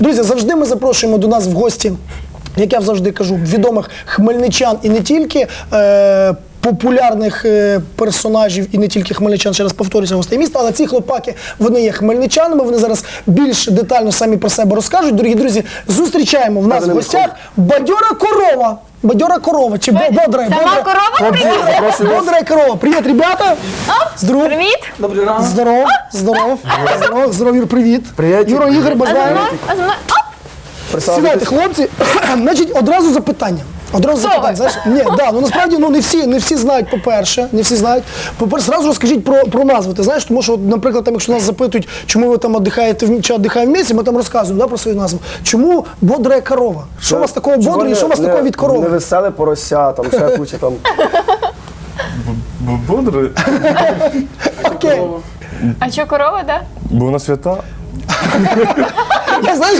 Друзі, завжди ми запрошуємо до нас в гості. Як я завжди кажу, відомих хмельничан і не тільки е, популярних е, персонажів, і не тільки хмельничан, ще раз повторюся, гостей міста, але ці хлопаки вони є хмельничанами. Вони зараз більш детально самі про себе розкажуть. Дорогі друзі, зустрічаємо в нас в гостях бадьора корова. Бадьора корова чи бо- бодра, Сама бодра, корова бодра корова. Привіт, ребята! Здоров. Привіт! Добрий ранок. Здоров, здоров, здоров, здоров, Юр, привіт. Привіт. Юра, Ігор? Оп! Сідайте, хлопці. Значить, одразу запитання. Одразу запитання. Знаєш, ні, да, ну насправді ну не всі, не всі знають, по-перше, не всі знають. По-перше, зразу розкажіть про, про назви. Ти знаєш, тому що, от, наприклад, там, якщо нас запитують, чому ви там віддихаєте в- чи віддихаємо в місті, ми там розказуємо да, про свою назву. Чому бодра корова? Що у вас такого бодрого і що у вас такого від Не корови? веселе порося, там ще куча там. Бодре, Окей. А що корова, да? бо на свята. Я знаєш,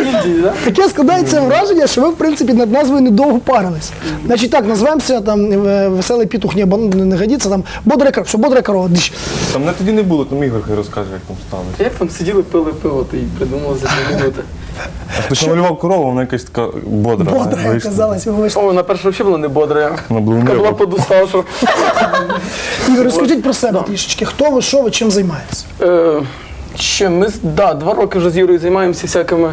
таке складається враження, що ви, в принципі, над назвою недовго парились. Значить так, назвемося там е, веселий пітух, ні, не, не годиться, там бодра корова, все, бодра корова. Там мене тоді не було, там Ігор хай розкаже, як там сталося. Як там сиділи, пили пиво, ти придумав за дві минути. А хтось намалював корову, вона якась така бодра. Бодра, як вийшла. О, вона перша взагалі була не бодра. Вона була Така була нервна. Ігор, розкажіть про себе трішечки. Хто ви, що ви, чим займаєтесь? Ще ми да, два роки вже з Юрою займаємося всякими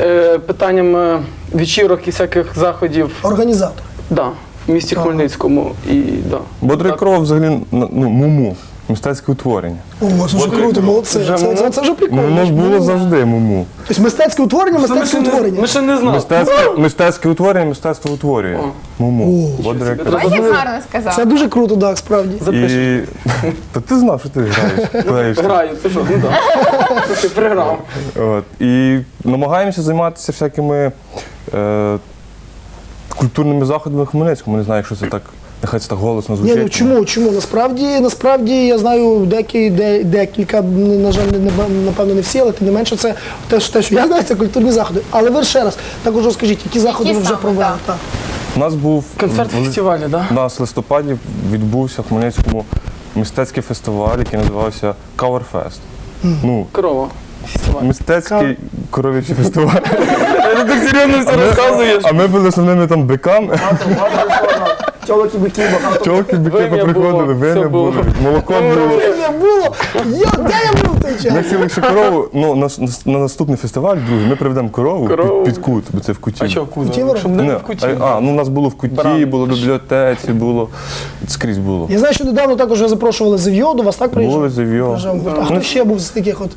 е, питаннями вечірок і всяких заходів Організатор. да, в місті Хмельницькому. І, да. Бодрий Так. корова взагалі ну, муму. Мистецьке утворення. О, це вже круто, молодці. Вже Це, це, це вже Ну, прикольно. воно ж було завжди муму. Тобто мистецьке утворення, мистецьке утворення. ми ще не знали. Мистецьке, мистецьке утворення, мистецтво утворює. Муму. Ось як гарно сказав. Це дуже круто, так, справді. І... Та ти знав, що ти граєш. Клеїш. Граю, ти що? Ну так. Ти приграв. От. І намагаємося займатися всякими е, культурними заходами в Хмельницькому. Не знаю, якщо це так, нехай це так голосно Ні, ну чому? Чому? Насправді, насправді я знаю деякі, де, декілька, на жаль, не- напевно, не всі, але тим не менше, це те, що, те, що я знаю, це культурні заходи. Але ви ще раз також розкажіть, які заходи Які ви вже саме, провели? так. Так. У нас був Концерт фестивалю, так? Да? У нас в листопаді відбувся в Хмельницькому мистецький фестиваль, який називався Coverfest. Ну, Корова. Фестиваль. мистецький коров'ячий фестиваль. Ти так серйозно все розказуєш. А ми були основними там биками. І бики. Чолки бики поприходили, вим'я все було. були, молоко було. Не було! Я, де я був в той Ми час? хотіли ще корову, ну, на, на наступний фестиваль, другий, ми приведемо корову, Корову. Під, під кут, бо це в куті. А що, Щоб Не, не в куті. а, ну у нас було в куті, було в бібліотеці, було скрізь було. Я знаю, що недавно також ви запрошували Зев'йо, до вас так приїжджав? Були Зев'йо. Приїжджав. А хто ще був з таких от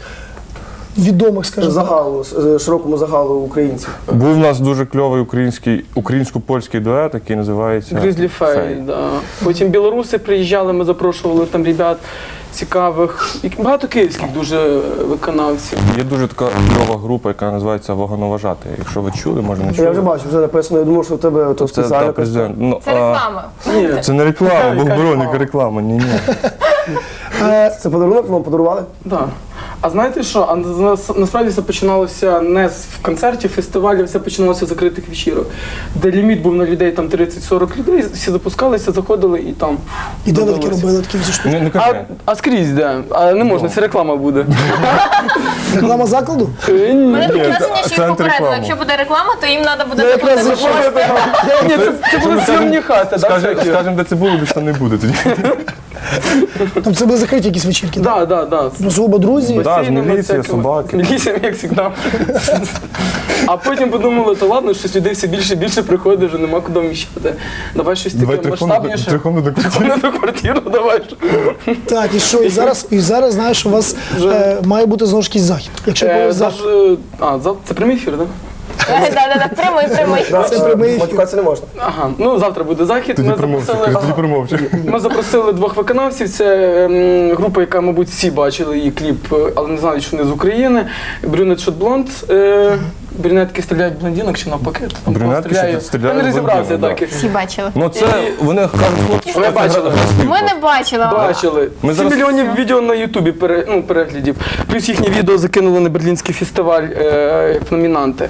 відомих, скажімо? Загалу, е, широкому загалу українців. Був у нас дуже кльовий український, українсько-польський дует, який називається Грізлі Фей, да. Потім білоруси приїжджали, ми запрошували там ребят цікавих. І багато київських дуже виконавців. Є дуже така кльова група, яка називається Вагоноважати. Якщо ви чули, може не чули. Я вже бачу, вже написано, я думав, що в тебе то Це спеціально. та, президент. Ну, Це а, реклама. Ні, Це не реклама, Бог Яка реклама? реклама. Ні, ні. Це подарунок вам подарували? Да. А знаєте що? А насправді все починалося не з в концерті, фестивалі, все починалося з закритих вечірок, де ліміт був на людей там 30-40 людей, всі запускалися, заходили і там. І де ви такі робили такі всі штуки? Не, не А, а скрізь, де? А не можна, це реклама буде. Реклама закладу? Е. Мене таке враження, що їх попередили. Якщо буде реклама, то їм треба буде заплатити. Ні, це, це були сьомні хати, Скажемо, де це було, більше там не буде тоді. Там це були закриті якісь вечірки? так? Да, да, да. Ну, сугубо друзі. Да, з міліції, всякими. собаки. З як завжди. А потім подумали, то ладно, щось людей все більше і більше приходить, вже нема куди вміщати. Давай щось Давай таке до масштабніше. трихом до квартири. До квартиру, давай. Так, і що? І зараз, і зараз знаєш, у вас е, має бути знову ж якийсь захід. Якщо Е, А, це прямий ефір, так? Так, так, прямий, прямий. Це прямий. Матюкатися не можна. Ага, ну завтра буде захід. Тоді Ми запросили, тоді промовчи. ми запросили двох виконавців. Це ем, група, яка, мабуть, всі бачили її кліп, е, але не знають, що вони з України. Брюнет Шотблонд. Е, брюнетки стріляють блондинок чи навпаки. Там Брюнетки стріляють. стріляють Я не розібрався блондинок, так. Всі бачили. Ну це вони кажуть, хлопці, що Вони це бачили. гра- Ми не бачили. Бачили. Ми 7 зараз- мільйонів відео на Ютубі пере, ну, переглядів. Плюс їхнє відео закинули на Берлінський фестиваль е, як номінанти.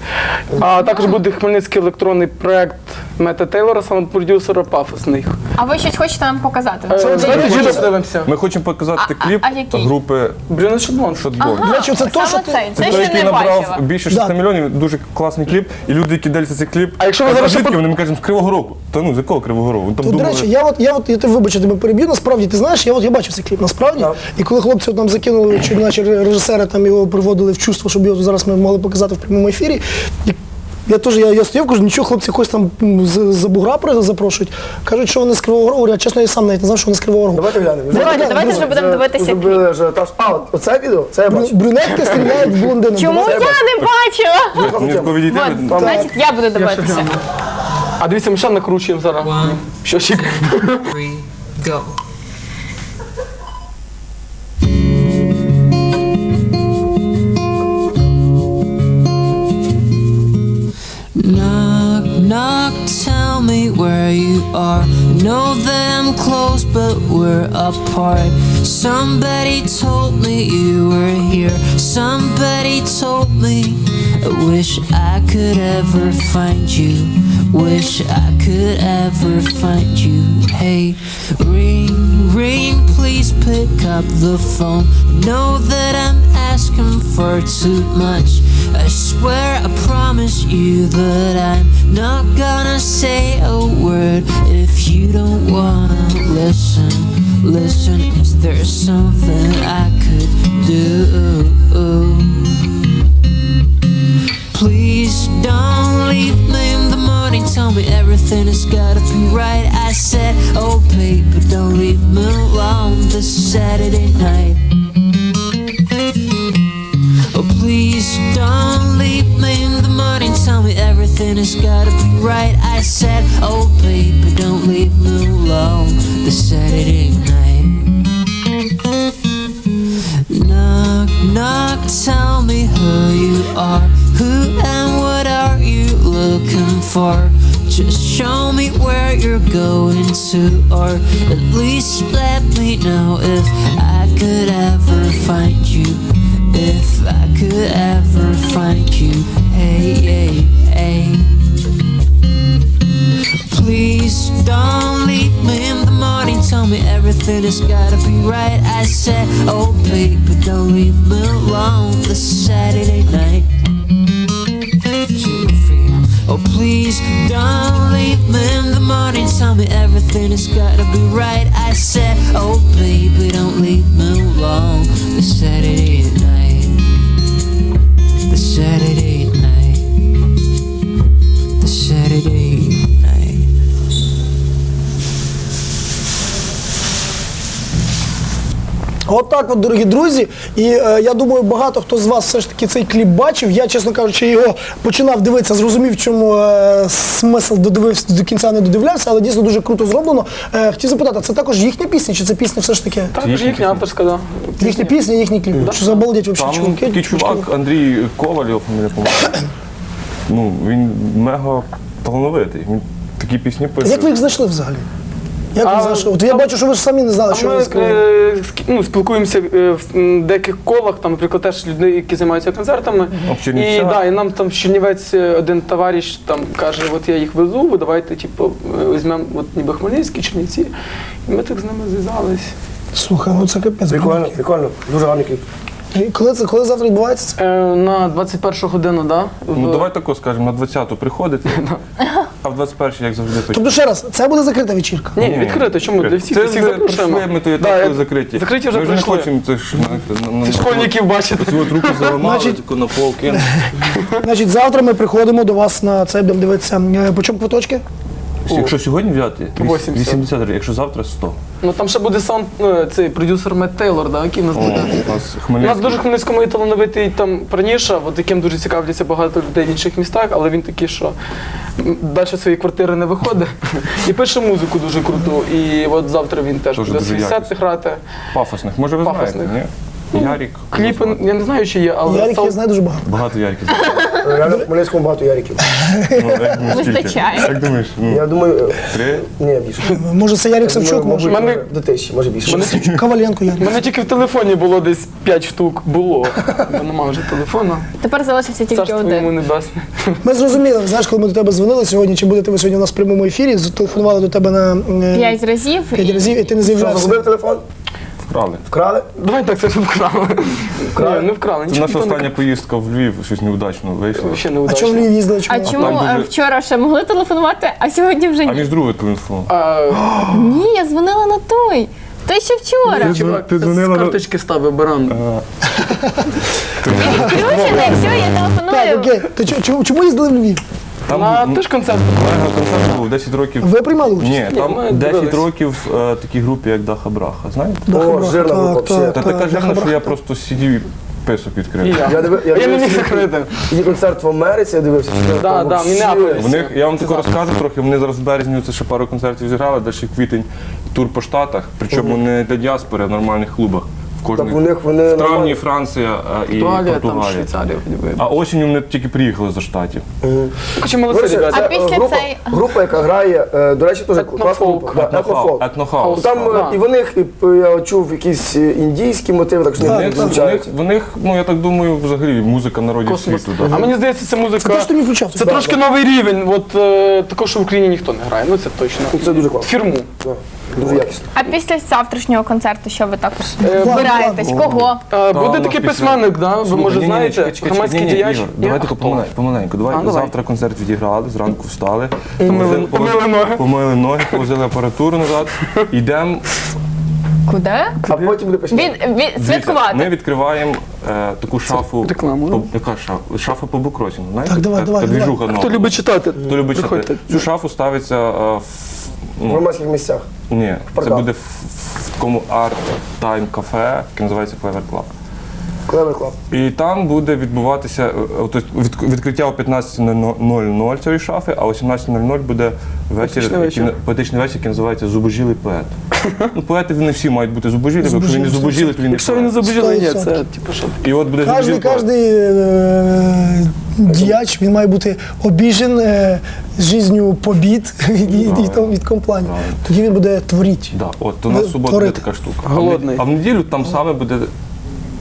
А також буде хмельницький електронний проект Мета Тейлора, саме продюсера пафосних. А ви щось хочете нам показати? Е, це Давайте відео подивимося. Ми хочемо показати А- кліп а- а який? групи Брюнет Шаблон. Футбол. До речі, це то, що Саме ти... цей. Це Це той, ще який не набрав бачила. більше 6 Да. мільйонів. Дуже класний кліп, і люди, які дивляться цей кліп, А якщо ви «А зараз звідки ще вони ми кажемо з Кривого Рогу. Та ну з якого Кривого Рогу? Там до думали- речі, я от я от я тебе вибачу, тебе переб'ю. Насправді, ти знаєш, я от я бачив цей кліп. Насправді, і коли хлопці от нам закинули, чи наче режисери там його приводили в чувство, щоб його зараз ми могли показати в прямому ефірі. І я теж я, я стояв, кажу, нічого, хлопці якось там з, з бугра при- запрошують. Кажуть, що вони з Кривого Рогу. Я чесно, я сам навіть не знав, що вони з Кривого Рогу. Давайте глянемо. Давайте, давайте вже будемо дивитися кліп. Зробили ажіотаж. А, от оце відео? Це я Брю- бачу. Брюнетки стріляють в. Чому я не бачила? Мені тако відійти. От, значить, я буду дивитися. А дивіться, ми ще накручуємо зараз. Щочик. three, go. Knock, knock, tell me where you are. Know that I'm close, but we're apart. Somebody told me you were here. Somebody told me. I wish I could ever find you. Wish I could ever find you. Hey, ring, ring, please pick up the phone. Know that I'm asking for too much. I swear I promise you that I'm not gonna say a word if you don't wanna listen. Listen, is there something I could do? Please don't leave me in the morning. Tell me everything has gotta be right. I said, oh baby, don't leave me alone this Saturday night. Oh please don't leave me in the morning. Tell me everything has gotta be right. This Saturday night. Knock, knock, tell me who you are. Who and what are you looking for? Just show me where you're going to, or at least let me know if I could ever find you. If I could ever find you. Hey, hey, hey. Please don't Tell me everything has gotta be right. I said, oh baby, don't leave me alone this Saturday night. Oh please don't leave me in the morning. Tell me everything has gotta be right. I said, oh baby, don't leave me alone this Saturday night. Отак, от, дорогі друзі. І е, я думаю, багато хто з вас все ж таки цей кліп бачив. Я, чесно кажучи, його починав дивитися, зрозумів, в чому е, смисл додивився до кінця не додивлявся, але дійсно дуже круто зроблено. Е, хотів запитати, це також їхня пісня, чи це пісня все ж таки? Також їхня їхня авторська, да. Їхня пісня, їхній кліп. Що за взагалі Там чуваки? такий чувак Андрій Коваль, фамілія помилка. Ну, він мега талановитий. Він такі пісні пише. Як ви їх знайшли взагалі? Як ви А? От я бачу, що ви ж самі не знали, А що ми ви скрили. е, ск- ну, спілкуємося е, в м, деяких колах, там, наприклад, теж люди, які займаються концертами. А в І, Чернівцях? да, і нам там в Чернівець е, один товариш там каже, от я їх везу, ви давайте типу, е, візьмемо от, ніби Хмельницькі, Чернівці. І ми так з ними зв'язались. Слухай, ну це капець. Прикольно, прикольно. Дуже гарний кліп. І Коли це коли завтра відбувається? Е, на 21 годину, да? Ну давай тако скажемо, на 20-ту приходите, а в 21-й, як завжди. Тобто ще раз, це буде закрита вечірка. Ні, Ні, відкрито. Чому? Для всіх, Це всіх вже запрошуємо. прийшли, ми то і Да, так я- були закриті. Закриті вже ми вже не прийшли. хочемо, це ж, знаєте, на- на- школьників бачите. Ці от руки заламали, Значить- тако на пол кинули. Значить, завтра ми приходимо до вас на це, будемо дивитися. Е, По чому квиточки? Якщо сьогодні взяти, 80. 80 гривень, якщо завтра 100. Ну там ще буде саунд, е, цей продюсер Мет Тейлор, да, який в нас О, буде. у нас У нас Хмельницький. дуже Хмельницькому і талановитий там Праніша, от яким дуже цікавляться багато людей в інших містах, але він такий, що далі своєї квартири не виходить. І пише музику дуже круту. І от завтра він теж Дуже буде дуже свій сет якісно. грати. Пафосних. Може ви знаєте, Пафосних. ні? Ярік. Кліпи, я не знаю, чи є, але Ярик, я знаю дуже багато. Багато Реально, в Хмельницькому багато яриків. Ну, як думаєш, скільки? Вистачає. Як думаєш? Ну, Я думаю, е, Три? ні, більше. Може, це Ярик Савчук, може. Мене- до тисячі, може більше. Коваленко У мене тільки в телефоні було десь 5 штук. Було. Бо немає вже телефона. Тепер залишився тільки Царство йому один. небесне. Ми зрозуміли, знаєш, коли ми до тебе дзвонили сьогодні, чи будете ви сьогодні у нас в прямому ефірі, зателефонували до тебе на е, П'ять разів. п'ять і- разів, і ти не Що, з'являвся. загубив телефон? Вкрали. Вкрали? Давай так, це ж вкрали. Вкрали? Ні, не вкрали. Це наша не остання поїздка в Львів, щось неудачно вийшло. Ще А неудачно. чому в Львів їздили? Чому? А чому там е, дуже- вчора ще могли телефонувати, а сьогодні вже А ні? між другою телефон. А, Ні, я дзвонила на той. Той ще вчора. чувак, ти дзвонила з на- карточки ставив баран. Включений, все, я Так, телефоную. окей. То чо- чому, чому їздили в Львів? Там На теж концерт. Мега концерт був 10 років. Ви приймали участь? Ні, Ні, там ми 10 дивились. років е, такій групі, як Даха Браха. Знаєте? О, жирна група взагалі. Та така жирна, що я просто сидів і писок І відкрив. я. Я диви- я я не міг дивився. закрити. Є концерт в Америці, я дивився. що Да, там да, вообще- Міннеаполіс. В них, я вам тако розкажу трохи, вони зараз в березні це ще пару концертів зіграли, далі квітень тур по Штатах, причому не для діаспори, а в нормальних клубах. В Так у них вони в травні нормальні. Франція а, і Італія, там Швейцарія. А осінню вони тільки приїхали за штатів. Хоча молодці, ребята. А після е, група, цей- група, яка грає, е, до речі, теж класна Етнофолк. група. Да, Етнофолк. Етнохаус. Там е, і в них, і, п- я чув якісь е, індійські мотиви, так що В вони них, в, них, звучаються. в них, ну я так думаю, взагалі музика народів Космос. світу. Да. А мені здається, це музика. Це те, що не включав. Це трошки новий рівень. От е, такого, що в Україні ніхто не грає. Ну це точно. Це дуже класно. Фірму. Да, Дуже якісно. А після завтрашнього концерту що ви також Е, збираєтесь? Кого? Е, Буде такий письменник, да? ви може ні-ні-ні, знаєте, чекай, чекай, громадський ні-ні, діяч. Ігор, Ні? Давай А помаленьку, помаленьку. Давай А, давай. завтра концерт відіграли, зранку встали, Помили- помили ноги. помили ноги, повозили апаратуру назад. Йдемо Куди? А потім буде письменник. Від, від, Ми святкувати. відкриваємо е, таку шафу. реклама, по, ну. яка шафа? Шафа по букросінгу, знаєте? Так, давай, Та- давай, та давай. двіжуха нова. Хто любить читати? Хто любить читати? Приходьте. Цю шафу ставиться е, в, В громадських місцях. ні, це парках. буде в, в такому арт-тайм кафе, яке називається Clever Club. Клевер клаб. І там буде відбуватися е, е, від- відкриття о 15.00 цієї шафи, а о 18.00 буде вечір, Поетичний вечір. який- поетичний вечір, який називається Зубожілий поет. Ну, поети не всі мають бути зубожілі, бо якщо він не Зубожілі, зубожілий, то він не Якщо ви не поет. ні, це типу що. І от буде Кожний, зубожілий поет. кожний е, діяч він має бути обіжен е, жизнью побід від, від, від, від комплані. Тоді він буде творити. Да, от у нас в суботу буде така штука. Голодний. А в неділю там саме буде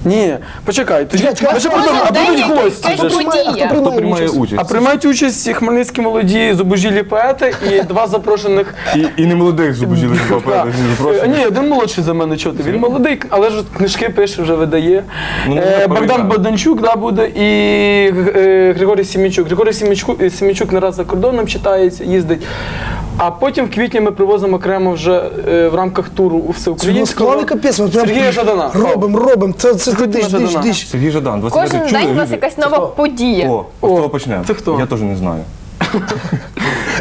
Ні, почекай, тоді Чекай, чекай, а якась гості. якась подія. А хто хто приймає приймає участь? участь. А приймають участь хмельницькі молоді зубожілі поети і два запрошених. І, і не молодих зубожілих Так. Е. Ні, один молодший за мене чути. Він молодий, але ж книжки пише, вже видає. Ну, не Е, Богдан перевіряю. Боданчук да, буде і е, Григорій Сімічук. Григорій Сімічук, е, Сімічук не раз за кордоном читається, їздить. А потім в квітні ми привозимо окремо вже е, в рамках туру у всеукраїнського клаві капець. от прям Сергія Жадана. Робимо, робимо. Це, це, це диш, диш, Жадана. диш. Сергій Жадан, 20 Кожен день у нас якась нова подія. О, О, з того почнемо. це хто? Я теж не знаю.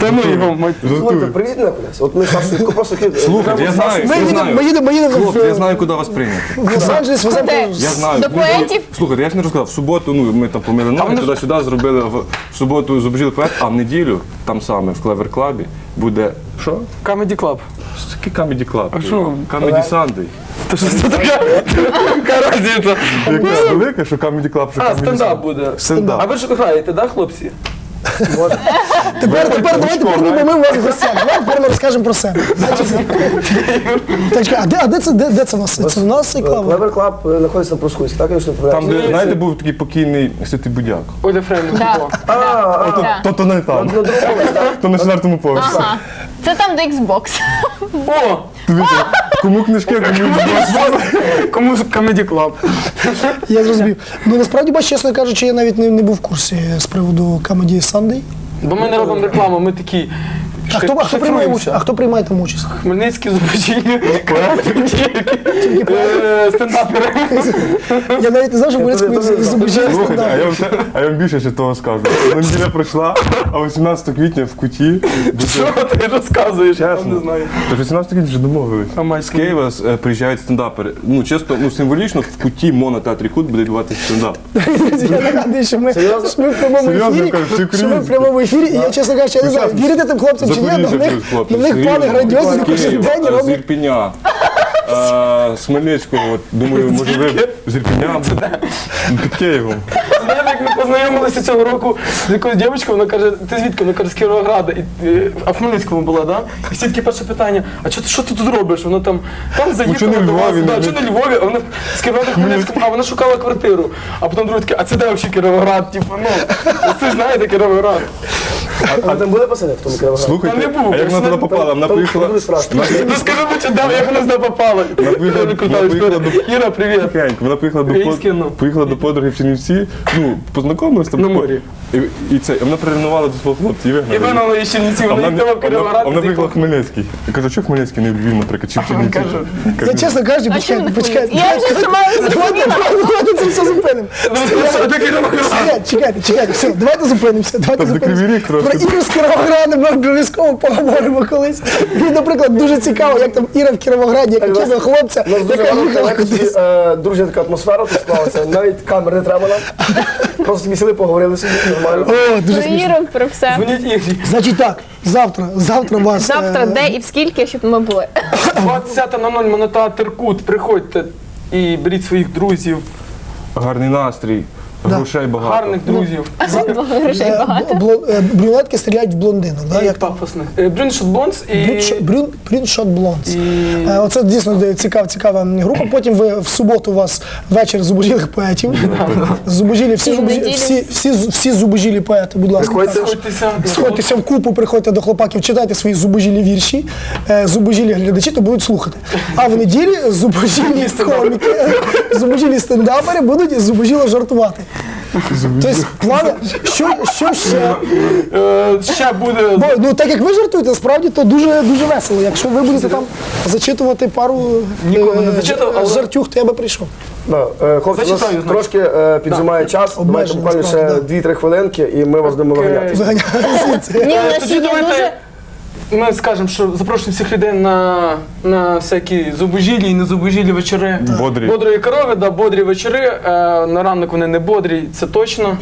Та ну його мать. Слухайте, привіть. От ми Сашу просто кид- Слухайте, я знаю, Ми я їдемо, знаю. їдемо, ми їдемо Хлопці, я знаю, куди вас прийняти. в Лос-Анджелес, веземо. Я знаю. До поетів? Слухайте, я ж не розказав. В суботу, ну ми там помили ноги, туди-сюди зробили в, в суботу зубожили поет, а в неділю там саме в Клевер Клабі буде. Що? Comedy Club. Що таке Comedy Club? А що? Comedy Sunday. Та що це таке? Яка разниця? Яка велика, що Comedy Club, що А, стендап буде. Стендап. А ви ж граєте, так, хлопці? Тепер, тепер давайте ми у вас в гостях. Давай тепер ми розкажемо про себе. А де, а де це, де, де це у нас? Це у нас цей клав? Клевер клаб е, знаходиться на Проскурській, так, якщо не Там, помиляюсь? де, знаєте, був такий покійний Святий Будяк. Оля Фреймут. Да. Да. То то не там. На другому так? То на четвертому поверсі. Ага. Це там, де Xbox. О! Дивіться, Кому книжки, кому Кому Comedy Club? Я зрозумів. Ну насправді, бач, чесно кажучи, я навіть не, не був в курсі з приводу Comedy Sunday. Бо ми не робимо рекламу, ми такі. А хто, а хто приймає участь? А хто приймає там участь? Хмельницькі зубочині, стендапери. Я навіть не знав, що зубожили Слухайте, а я а я вам більше ще того скажу. Неділя пройшла, а 18 квітня в куті Що ти розказуєш? Я не знаю. Тож 18 квітня вже домовились. А З Києва е, приїжджають стендапери. Ну, чисто, ну символічно в куті монотеатрі Кут буде відбуватися стендап. Друзі, Я нагадую, що ми, що ми в прямому Серйозно, ефірі. Що ми в прямому ефірі, і я, чесно кажучи, я не знаю, вірите тим хлопцям чи ні, але в них, в них плани грандіозні, кожен день е, З. Ірпіня. Е, З Хмельницького, от, думаю, може ви з Ірпіня під Києвом. Знаєте, як ми познайомилися цього року з якоюсь дівчинкою, вона каже, ти звідки? Вона каже, з Кіровограда. І, е, а в Хмельницькому була, да? І всі такі перше питання, а що, ти- що ти тут робиш? Вона там, там заїхала чого не в до вас, Львові, да, не- не в Львові, а вона з Кіровограда в Хмельницькому, а вона шукала квартиру. А потім друге таке, а це де взагалі Кіровоград? Типу, ну, ви знаєте Кіровоград. А там були пацани в тому Кіровограді? Слухайте, Там не був, а як вона туди попала? Вона Там поїхала. буде страшно. Ну скажи будь да, як вона сюди попала. Дуже крута історія. Іра, привіт. Вона поїхала до подруги в Чернівці, ну, познайомилась там. На морі. І, і це, і вона приревнувала до свого хлопця і І вигнала. її. ще не ці, вона їхала в вона, Кіровоград. вона з приїхала в якого- Хмельницький. Я кажу, що Хмельницький, не Львів, наприклад, чи в Чернівці. кажу. Я чесно кажучи, А почекайте, почекайте. Я вже сама не Давайте, давайте, давайте це все зупинимо. Ну. Чекайте, чекайте, чекайте, все, давайте зупинимося. Давайте зупинимося. Кривий Ріг трошки. Про Іру з Кіровограда ми обов'язково поговоримо колись. Мені, наприклад, дуже цікаво, як там Іра в Кіровограді, як хлопця, У нас дуже яка їхала кудись. е, дружня така атмосфера тут склалася. Навіть камер не треба нам. Просто собі сіли, поговорили собі нормально. О, дуже смішно. Про про все. Дзвоніть Ірі. Значить так, завтра, завтра вас. Завтра е, де і в скільки, щоб ми були. 20.00 Монета Теркут. Приходьте і беріть своїх друзів, Гарний настрій, грошей багато. гарних друзів. Грошей е, багато. е, Брюнетки стріляють в блондинок. Да? Як пафосних. Е, Брюншот Бонс і... Брюншот- Блонс. Оце дійсно цікава, цікава група. Потім ви в суботу у вас вечір зубожілих поетів. Зубожілі, всі, всі, всі, всі зубожілі поети, будь ласка. Сходьтеся. Сходьтеся в купу, приходьте до хлопаків, читайте свої зубожілі вірші, зубожілі глядачі, то будуть слухати. А в неділі зубожілі коміки, зубожілі стендапери будуть зубожіло жартувати. Тобто, плани, що, що ще? Е, Ще буде Бо, ну так як ви жартуєте, справді то дуже дуже весело. Якщо ви будете там зачитувати пару Ніколи не е, зачитував, але- жартюх, то я би прийшов. Да, е, Хлопці, у нас Зачитаю, значить. трошки е, піджимає час. Давайте Обмежено, буквально ще справді, 2-3 хвилинки і ми вас будемо виганяти. Виганяю звідси. Ні, у нас Тоді є давайте дуже... ми скажемо, що запрошуємо всіх людей на, на всякі зубожілі і незубожілі вечори. Бодрі. Бодрої корови, да, бодрі вечори. Е, на ранок вони не бодрі, це точно.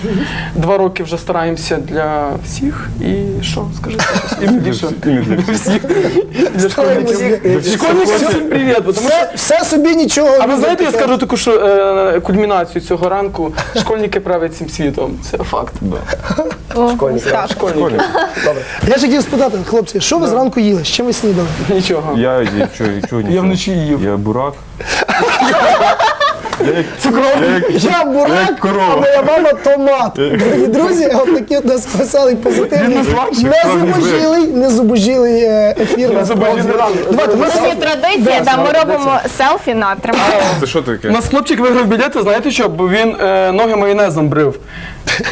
Два роки вже стараємося для всіх. І що, скажіть? І тоді що? І не для всіх. Для школьників. Всіх, всім привіт, бо тому що Все, все собі нічого. А ви знаєте, я скажу таку, що е, кульмінацію цього ранку школьники правять цим світом. Це факт. О, Школьники. так. Школьники. Добре. Я ж хотів спитати, хлопці, що ви зранку їли? З чим ви снідали? Нічого. Я нічого, нічого, нічого. вночі їв. Я бурак. Я як, я як, бурак, а моя мама томат. Дорогі друзі, от такий у нас веселий, позитивний, не зубожілий, не зубожілий е, ефір. Не зубожілий ранок. Давайте, ми Це традиція, да, ми робимо селфі на тримання. Це що У нас хлопчик виграв білети, знаєте що? Бо він е, ноги майонезом брив.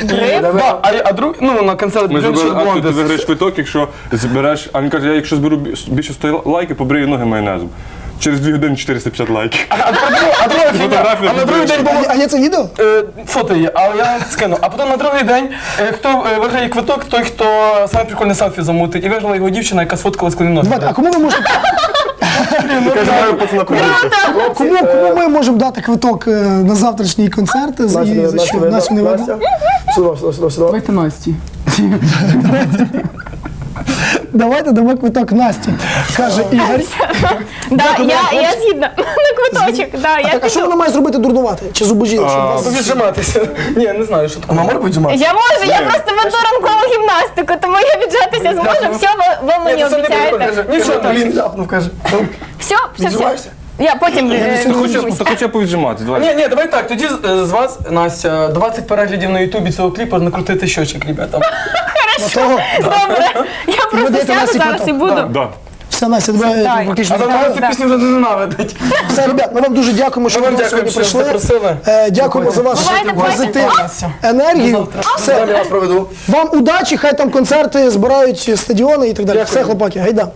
Да, а, а друг, ну, на концерт Ми зробили акцію, ти виграєш квиток, якщо збереш. А він каже, я якщо зберу більше 100 лайків, побрию ноги майонезом. Через 2 години 450 лайків. А, а, друг- а фігня, на другий день А, було а є це відео? Е, фото є, але я скину. А потім на другий день, е, хто е, виграє квиток, той, хто саме прикольне селфі замутить. І виграла його дівчина, яка сфоткала з. Давайте, а кому ви можете Каже, маю пацана побрити. кому, кому ми можемо дати квиток е, на завтрашній концерт? За, і за що? Настю не видно? Сюди, сюди, сюди. Давайте Насті. Давайте дамо квиток Насті, каже Ігор. Да, я, я згідна на квиточок. Да, я Так, а що піду. вона має зробити дурнувати? Чи зубожіло? щоб вас- Віджиматися. Ні, не знаю, що таке. Вона може віджимати? Я можу, я просто веду ранкову гімнастику, тому я віджатися зможу. Все, ви, ви мені не обіцяєте. Нічого. Блін, ляпнув, каже. Все, все, все. Віджимаєшся? Я потім е, Та хоча, та хоча повіджимати, давай. Ні, ні, давай так. Тоді з, з вас, Настя, 20 переглядів на Ютубі цього кліпу накрутити щочик, ребята. Того. добре. Я просто сяду зараз і буду. Да. Все, Настя, тебе Дай. практично А за цю пісню вже не ненавидить. Все, ребят, ми вам дуже дякуємо, що Ми ви вам до нас сьогодні дякуємо, що прийшли. запросили. Е, Дякуємо за вашу Бувайте, бувайте. позитив, Настя. енергію. Все. Далі вас проведу. Вам удачі, хай там концерти збирають стадіони і так далі. Все, хлопаки, гайда.